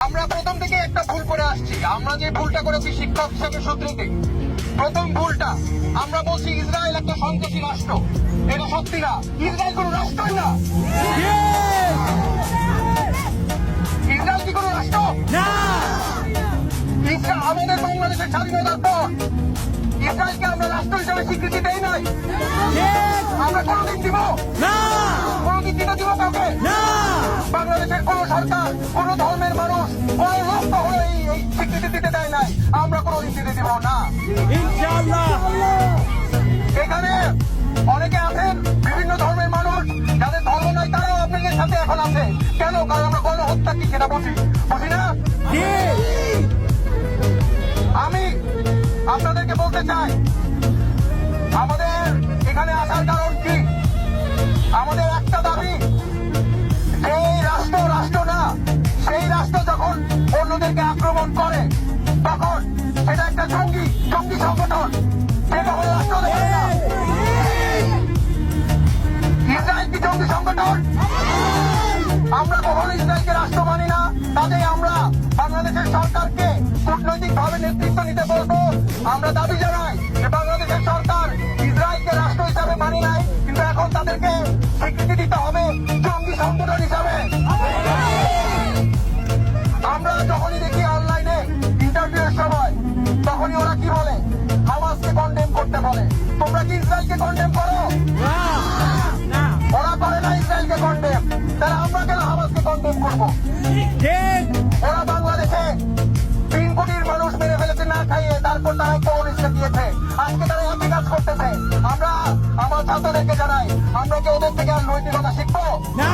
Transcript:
আমরা প্রথম থেকে একটা ভুল করে আসছি। আমরা যে ভুলটা করেছি শিক্ষক হিসেবে সূত্রিতে। প্রথম ভুলটা আমরা বলছি ইসরায়েল একটা সন্ত্রাসী রাষ্ট্র। এটা সত্যি না। ইসরায়েল কোন রাষ্ট্রই না। ইসরায়েল কি কোন রাষ্ট্র? ইসরায়েল আমাদের বাংলাদেশের স্বাধীনতার পর। ইসরায়েলকে আমরা রাষ্ট্র হিসেবে স্বীকৃতি দেই নাই। আমরা কোনদিন দিব? কোনদিন কোন সরকার কোন ধর্মের মানুষ কোন লোক কখনো এই স্বীকৃতি দিতে দেয় নাই। আমরা কোনদিন দিতে দিব না। এখানে অনেকে আছেন বিভিন্ন ধর্মের মানুষ যাদের ধর্ম নাই তারাও আপনাদের সাথে এখন আছে। কেন? কারণ আমরা গণহত্যা কি সেটা বুঝি? বুঝি না? আমি আপনাদেরকে বলতে চাই আমাদের এখানে আসার কারণ কি? আমাদের একটা দাবি আক্রমণ করে তখন সেটা একটা জঙ্গি জঙ্গি সংগঠন। সে তখন রাষ্ট্র দেখায় না ইসরায়েল কি জঙ্গি সংগঠন? আমরা কখনো ইসরায়েলকে রাষ্ট্র মানি না কাজেই আমরা বাংলাদেশের সরকারকে কূটনৈতিক ভাবে নেতৃত্ব নিতে বলব। আমরা দাবি জানাই যে বাংলাদেশের সরকার ইসরায়েলকে রাষ্ট্র হিসাবে মানি নাই কিন্তু এখন তাদেরকে স্বীকৃতি দিতে হবে। তোমরা কি ইসরায়েলকে কন্ডেম করো? ওরা পারে না ইসরায়েলকে কন্ডেম তারা আমরা কেন হামাসকে কন্ডেম করব? ওরা বাংলাদেশে তিন কোটির মানুষ মেরে ফেলেছে না খাইয়ে তারপর তারা কমিউনিস্টকে দিয়েছে। আজকে তারা একই কাজ করতেছে। আমরা আমার ছাত্রদেরকে জানাই আমরা কি ওদের থেকে আর নৈতিকতা শিখব? না।